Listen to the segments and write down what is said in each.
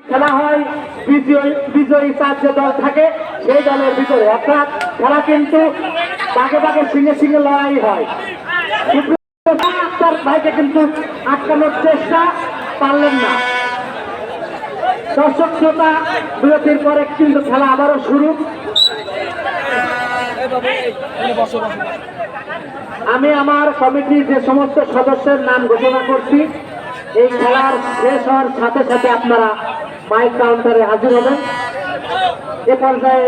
খেলা হয়, বিজয়ী বিজয়ী চার যে দল থাকে, সেই দলের ভিতরে। অর্থাৎ খেলা কিন্তু বাঘে বাঘে সিঙে সিঙে লড়াই হয়। আক্তার ভাইকে কিন্তু আটকানোর চেষ্টা পারলেন না। দর্শক শ্রোতা বিরতির পরে কিন্তু খেলা আবারও শুরু। আমি আমার কমিটির যে সমস্ত সদস্যের নাম ঘোষণা করছি, এই খেলার শেষ হওয়ার সাথে সাথে আপনারা মাইক কাউন্টারে হাজির হবেন। এ পর্যায়ে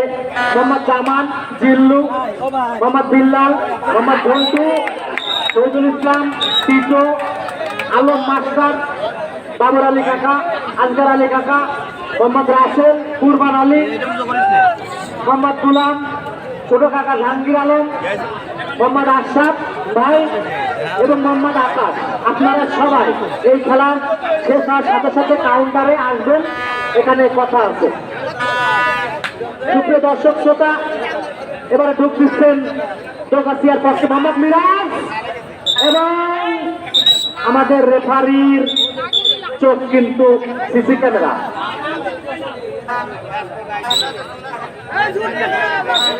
মোহাম্মদ জামান, জিল্লু, মোহাম্মদ বিল্লাল, মোহাম্মদ ঘন্টু, শহীদুল ইসলাম, টিটো, আলম মাস্টার, বাবর আলী কাকা, আজগার আলী কাকা, মোহাম্মদ রাসেল, কুরবান আলী, মোহাম্মদ গুলাম ছোট কাকা জাহাঙ্গীর আলম মোহাম্মদ আশরাফ ভাই এবং মোহাম্মদ আকাশ। আপনারা সবাই এই খেলার শেষ হওয়ার সাথে সাথে কাউন্টারে আসবেন। এখানে কথা আছে। সুপ্রিয় দর্শক শ্রোতা এবারে ঢুক দিচ্ছেন দোকাশিয়ার পক্ষে মোহাম্মদ মিরাজ এবং আমাদের রেফারির চোখ কিন্তু সিসি ক্যামেরা।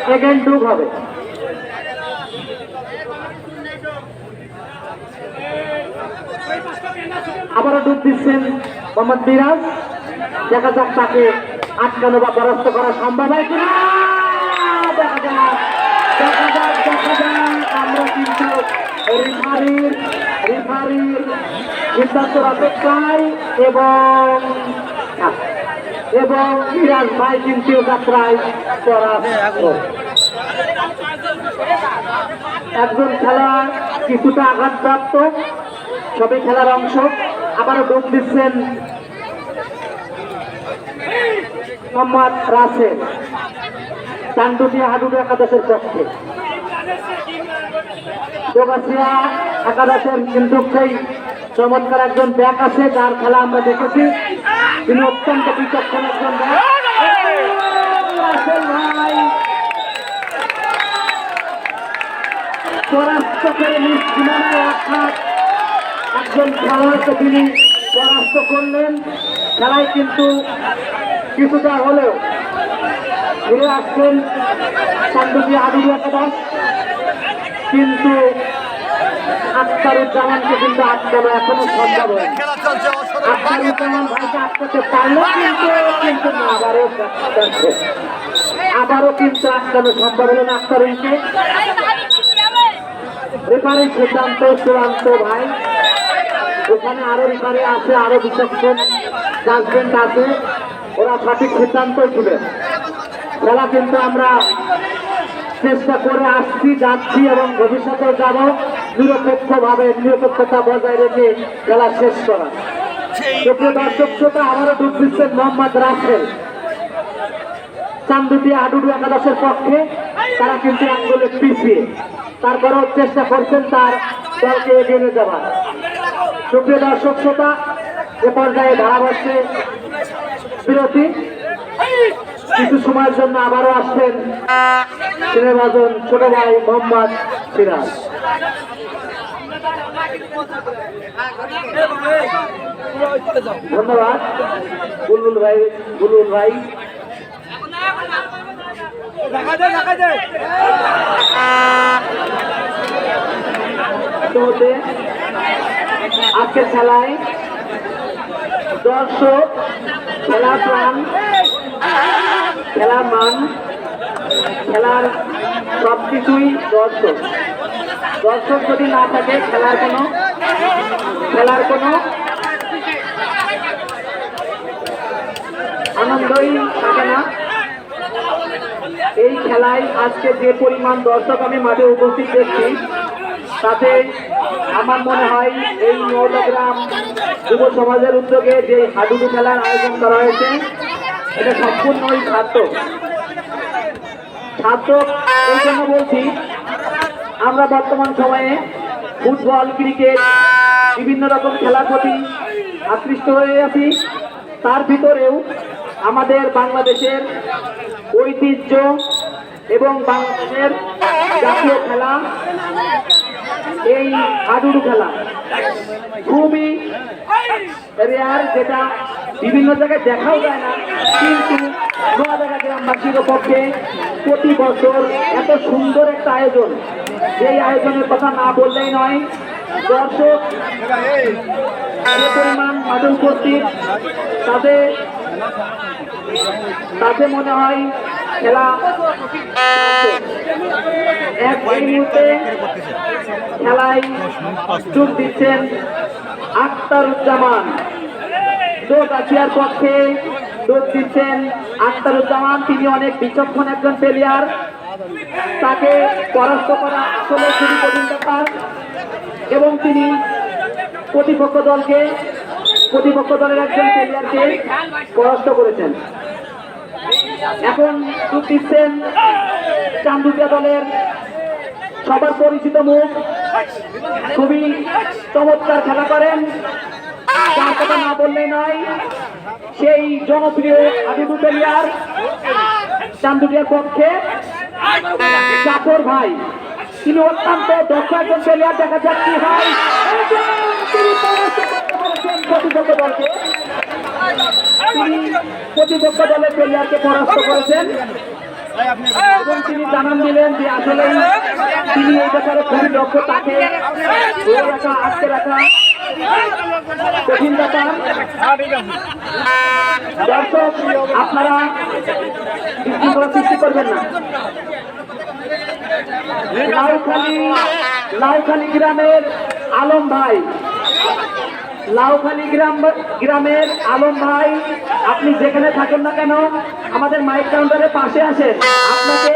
সেকেন্ড ঢুক হবে। আবারও ডুব দিচ্ছেন মোহাম্মদ মিরাজ দেখা যাক তাকে আটকানো বা পরাস্ত করা সম্ভব হয় কিনা। এবং এবং মিরাজ ভাই কিন্তু যাত্রায় একজন খেলোয়াড় কিছুটা আঘাতপ্রাপ্ত সবই খেলার অংশ, আবারও ডুব দিচ্ছেন মোহাম্মদ রাসেল। চান্দুটি হাডুডু একাদশের পক্ষে। যোগাসিয়া একাদশের কিন্তু সেই চমৎকার একজন ব্যাক আছে, যার খেলা আমরা দেখেছি। তিনি অত্যন্ত বিচক্ষণ একজন ভাই পরাস্ত করে অর্থাৎ একজন খেলোয়াড়কে তিনি পরাস্ত করলেন। খেলায় কিন্তু কিছুটা হলেও ফিরে আসছেন আদুরি একাদশ কিন্তু কিন্তু আটকানো এখনও সম্ভব হয় ভাইকে আটকাতে পারল কিন্তু আবারও আবারও কিন্তু আটকানো সম্ভব হলো না রেফারির সিদ্ধান্ত চূড়ান্ত ভাই। ওখানে আরও রেফারি আছে আরও বিচক্ষণ জাজমেন্ট আছে। ওরা সঠিক সিদ্ধান্ত তুলে খেলা কিন্তু আমরা চেষ্টা করে আসছি যাচ্ছি এবং ভবিষ্যতেও যাব। নিরপেক্ষভাবে নিরপেক্ষতা বজায় রেখে খেলা শেষ করা। দর্শক শ্রোতা, আবারও ডুব দিচ্ছেন মোহাম্মদ রাসেল। চান্দুটি আডুডু একাদশের পক্ষে তারা কিন্তু এক গোলে পিছিয়ে। তারপরেও চেষ্টা করছেন তার দলকে এগিয়ে নিয়ে যাওয়ার সুপ্রিয় দর্শক শ্রোতা, এ পর্যায়ে ধারাভাষ্যে বিরতি। কিছু সময়ের জন্য আবারও আসছেন সিনেমাজন ছোট ভাই মোহাম্মদ সিরাজ। ধন্যবাদ। বুলবুল ভাই বুলবুল ভাই। হতে আজকের খেলায় দর্শক খেলা প্রাণ খেলা মান, খেলার সব কিছুই দর্শক। দর্শক যদি না থাকে, খেলার কোনো খেলার কোনো আনন্দই থাকে না। এই খেলায় আজকে যে পরিমাণ দর্শক আমি মাঠে উপস্থিত দেখছি, তাতে আমার মনে হয় এই নৌলগ্রাম যুব সমাজের উদ্যোগে যে হাডুডু খেলার আয়োজন করা হয়েছে, এটা সম্পূর্ণই সার্থক। সার্থক এই জন্য বলছি আমরা বর্তমান সময়ে ফুটবল, ক্রিকেট, বিভিন্ন রকম খেলার প্রতি আকৃষ্ট হয়ে আছি। তার ভিতরেও আমাদের বাংলাদেশের ঐতিহ্য এবং বাংলাদেশের জাতীয় খেলা, এই হাডুডু খেলা খুবই রেয়ার যেটা বিভিন্ন জায়গায় দেখাও যায় না, কিন্তু নোয়াদাগা গ্রামবাসীর পক্ষে প্রতি বছর এত সুন্দর একটা আয়োজন যেই আয়োজনের কথা না বললেই নয়। দর্শক পরিমাণ মাদল উপস্থিত। তাতে তাতে মনে হয় খেলা এক এই মুহূর্তে খেলায় যোগ দিচ্ছেন আখতারুজ্জামান। দোকাশিয়ার পক্ষে যোগ দিচ্ছেন আখতারুজ্জামান। তিনি অনেক বিচক্ষণ একজন প্লেয়ার তাকে পরাস্ত করা আসলে খুবই কঠিন ব্যাপার। এবং তিনি প্রতিপক্ষ দলকে, প্রতিপক্ষ দলের একজন প্লেয়ারকে পরাস্ত করেছেন। এখন দিচ্ছেন চান্দুকিয়া দলের সবার পরিচিত মুখ। খুবই চমৎকার খেলা করেন। যার কথা না বললেই নয়, সেই জনপ্রিয় আদিবু প্লেয়ার চান্দুকিয়ার পক্ষে জাফর ভাই, তিনি অত্যন্ত দক্ষ একজন প্লেয়ার দেখা যাক কি হয়। প্রতিপক্ষ দলকে, তিনি দলের প্লেয়ারকে পরাস্ত করেছেন। এবং তিনি জানান দিলেন যে আসলে তিনি এই ব্যাপারে খুবই দক্ষ, তাকে রাখা, আটকে রাখা কঠিন ব্যাপার। দর্শক, আপনারা সৃষ্টি করবেন না। লাউখালি লাউখালি গ্রামের আলম ভাই। লাউখালি গ্রাম, গ্রামের আলম ভাই, আপনি যেখানে থাকেন না কেন, আমাদের মাইক কাউন্টারের পাশে আসেন। আপনাকে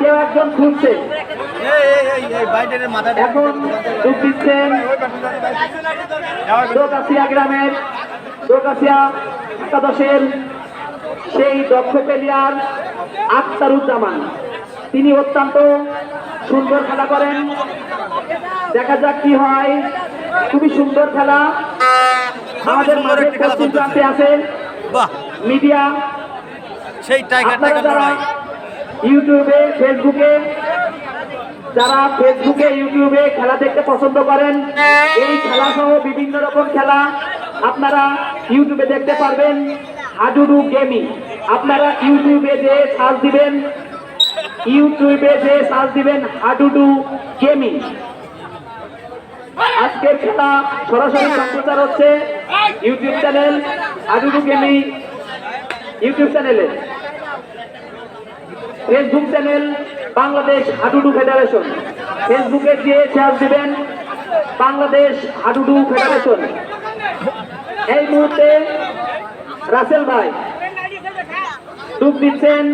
কেউ একজন খুঁজছে। এখন দিচ্ছেন দোকাশিয়া গ্রামের, দোকাশিয়া একাদশের সেই দক্ষ প্লেয়ার আখতারুজ্জামান। তিনি অত্যন্ত সুন্দর খেলা করেন। দেখা যাক কি হয়। খুবই সুন্দর খেলা। আমাদের মাঝে পশ্চিম। প্রান্তে আছে। মিডিয়া। সেই টাইগার আপনারা টাইগার লড়াই ইউটিউবে ফেসবুকে যারা ফেসবুকে ইউটিউবে খেলা দেখতে পছন্দ করেন এই খেলা সহ বিভিন্ন রকম খেলা আপনারা ইউটিউবে দেখতে পারবেন। হাডুডু গেমিং। আপনারা ইউটিউবে যে সার্চ দিবেন ইউটিউবে যে সার্চ দিবেন হাডুডু গেমিং। আজকের খেলা সরাসরি সম্প্রচার হচ্ছে YouTube channel Hadudu gaming YouTube চ্যানেলে Facebook channel Bangladesh Hadudu federation ফেসবুকে গিয়ে সার্চ দিবেন বাংলাদেশ হাডুডু ফেডারেশন এই মুহূর্তে রাসেল ভাই ডুব দিচ্ছেন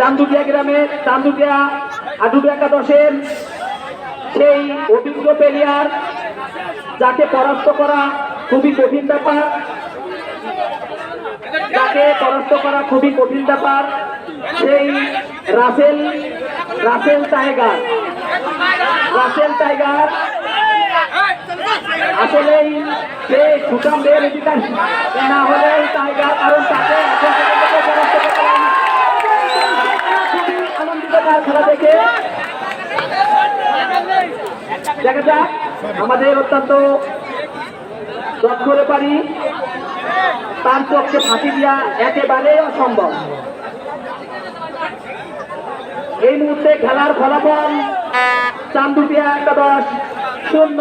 চান্দুকিয়া গ্রামে, চান্দুকিয়া হাডুডু একাদশের সেই অভিজ্ঞ প্লেয়ার যাকে পরাস্ত করা খুবই কঠিন ব্যাপার তাকে পরাস্ত করা খুবই কঠিন ব্যাপার, সেই রাসেল রাসেল টাইগার। রাসেল টাইগার আসলেই সে সুকামদের অধিকার। না হলে টাইগার কারণ তাকে এখন পর্যন্ত কেউ পরাস্ত করতে পারেনি। খুবই আনন্দিত তার খেলা দেখে। দেখা যাক, আমাদের অত্যন্ত দক্ষ পারি। তার পক্ষে ফাঁসি দিয়া একেবারে অসম্ভব। এই মুহূর্তে খেলার ফলাফল চান্দুপিয়া একাদশ শূন্য,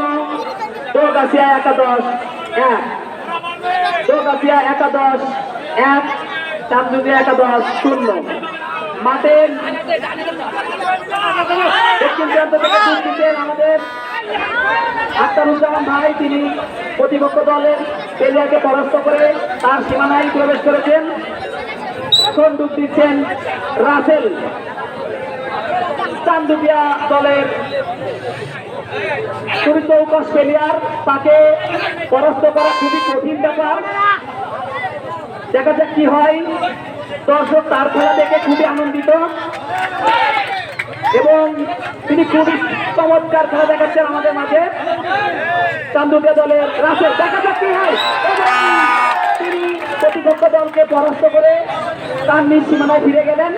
দোগাছিয়া একাদশ এক। দোগাছিয়া একাদশ এক, চান্দুপিয়া একাদশ শূন্য। মাঠের দক্ষিণ প্রান্ত থেকে দিচ্ছেন আমাদের আখতারুজ্জামান ভাই, তিনি প্রতিপক্ষ দলের প্লেয়ারকে পরাস্ত করে তার সীমানায় প্রবেশ করেছেন। এখন ডুব দিচ্ছেন রাসেল। চান্দুকিয়া দলের খুবই চৌকস প্লেয়ার তাকে পরাস্ত করা খুবই কঠিন ব্যাপার। দেখা যাক কি হয়। দর্শক তার খেলা দেখে খুবই আনন্দিত। এবং তিনি খুবই চমৎকার খেলা দেখাচ্ছেন আমাদের মাঝে। চান্দুকিয়া দলের রাসেল দেখা যাক কি হয়। তিনি প্রতিপক্ষ দলকে পরাস্ত করে তার নিজ সীমানায় ফিরে গেলেন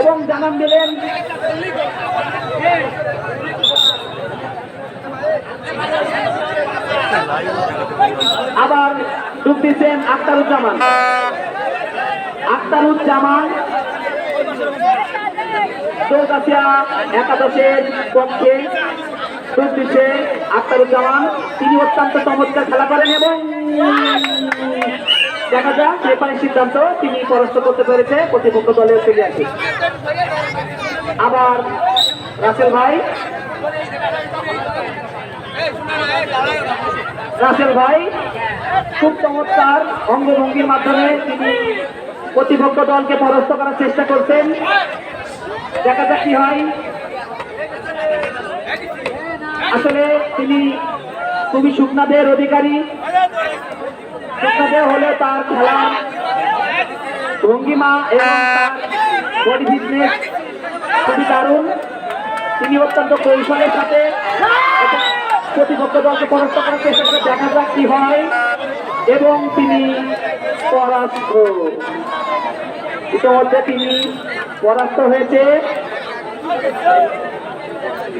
এবং জানান দিলেন, আবার ডুব দিচ্ছেন আক্তারুজ্জামান। আক্তারুজ্জামান চৌকাশিয়া একাদশের পক্ষে ডুব দিচ্ছে আক্তারুজ্জামান তিনি অত্যন্ত চমৎকার খেলা করেন এবং দেখা যাক রেফারির সিদ্ধান্ত, তিনি পরাস্ত করতে পেরেছে প্রতিপক্ষ দলের প্লেয়ারকে। আবার রাসেল ভাই। রাসেল ভাই খুব চমৎকার অঙ্গভঙ্গির মাধ্যমে তিনি প্রতিপক্ষ দলকে পরাস্ত করার চেষ্টা করছেন। দেখা যাক কি হয়। আসলে তিনি খুবই শুকনাদের অধিকারী। শুকনাদের হলে তার খেলার ভঙ্গিমা এবং খুবই দারুণ। তিনি অত্যন্ত কৌশলের সাথে প্রতিপক্ষ দলকে পরাস্ত করার চেষ্টা করে। দেখা যাক কি হয়। এবং তিনি পরাস্ত। ইতিমধ্যে তিনি পরাস্ত হয়েছে।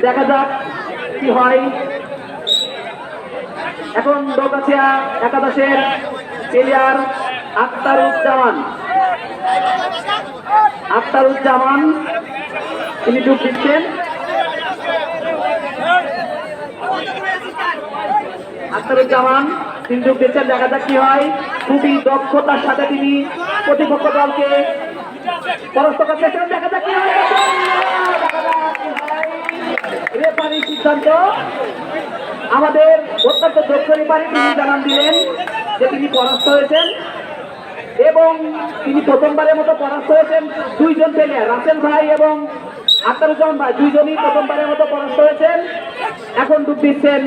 দেখা যাক কি হয়। এখন দোকাছিয়া একাদশের প্লেয়ার আক্তারুজ্জামান আক্তারুজ্জামান তিনি যোগ দিচ্ছেন। আক্তারুজ্জামান তিনি যোগ দিচ্ছেন। দেখা যাক কি হয়। খুবই দক্ষতার সাথে তিনি প্রতিপক্ষ দলকে পরাস্ত করতে চান দেখা সিদ্ধান্ত। আমাদের অত্যন্ত দক্ষ রেফারি তিনি জানান দিলেন যে তিনি পরাস্ত হয়েছেন এবং তিনি প্রথমবারের মতো পরাস্ত হয়েছেন। দুইজন প্লেয়ার, রাসেল ভাই এবং আক্তারুজ্জামান ভাই দুইজনই প্রথমবারের মতো পরাস্ত হয়েছেন। এখন ডুব দিচ্ছেন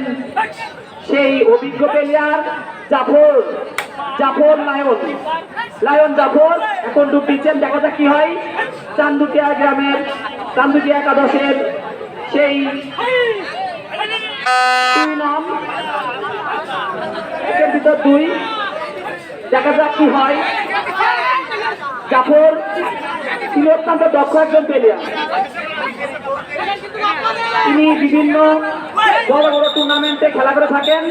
সেই অভিজ্ঞ player Jafar. Jafar, lion. Lion, Jafar, এখন ডুব দিচ্ছেন, দেখা যাক কি হয়। চান্দুকিয়া গ্রামের, চান্দুকিয়া একাদশের সেই দুই নাম। একের ভিতর দুই। দেখা যাক কি হয়। জাফর, তিনি অত্যন্ত দক্ষ একজন প্লেয়ার তিনি বিভিন্ন বড় বড় টুর্নামেন্টে খেলা করে থাকেন।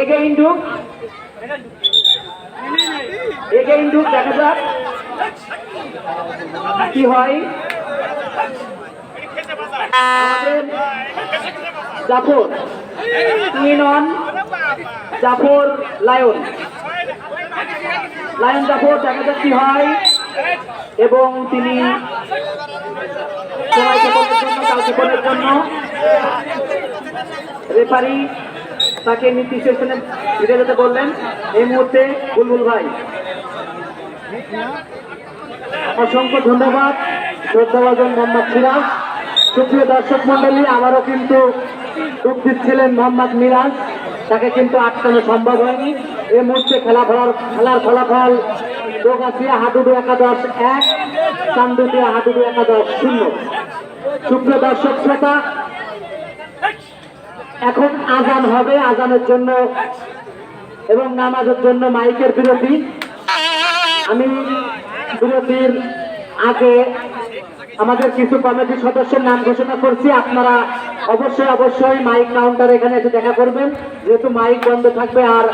এগে ইন্ডুক এগে ইন্ডুক দেখা যাক। কি হয়? জাফর। তিনি নন জাফর, লায়ন। লায়ন, জাফর, দেখা যাক কি হয়। এবং তিনি জন্য জন্য। রেফারি। তাকে নির্দিষ্ট স্থানে ফিরে যেতে বললেন এই মুহূর্তে বুলবুল ভাই। অসংখ্য ধন্যবাদ, শ্রদ্ধাভাজন মোহাম্মদ সিরাজ সুপ্রিয় দর্শক মন্ডলী আমারও কিন্তু ডুব দিচ্ছিলেন মোহাম্মদ মিরাজ। তাকে কিন্তু আটকানো সম্ভব হয়নি। এই মুহূর্তে খেলা ফলার খেলার ফলাফল দোগাছিয়া হাডুডু একাদশ এক চান্দুটিয়া হাডুডু একাদশ শূন্য। সুপ্রিয় দর্শক শ্রোতা এখন আজান হবে, আজানের জন্য এবং নামাজের জন্য মাইকের বিরতি। আমি বিরতির আগে আমাদের কিছু কমিটির সদস্যের নাম ঘোষণা করছি। আপনারা অবশ্যই অবশ্যই মাইক কাউন্টার এখানে এসে দেখা করবেন। যেহেতু মাইক বন্ধ থাকবে আর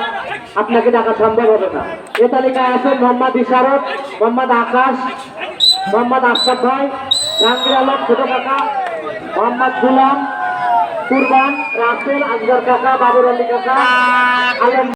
আপনাকে ডাকা সম্ভব হবে না। এ তালিকায় আছেন মোহাম্মদ ইশারত, মোহাম্মদ আকাশ, মোহাম্মদ আশরাফ ভাই, জাহাঙ্গীর আলম, ছোট কাকা, মোহাম্মদ গুলাম কুরবান রাসেল আজগর কাকা বাবুর আলী কাকা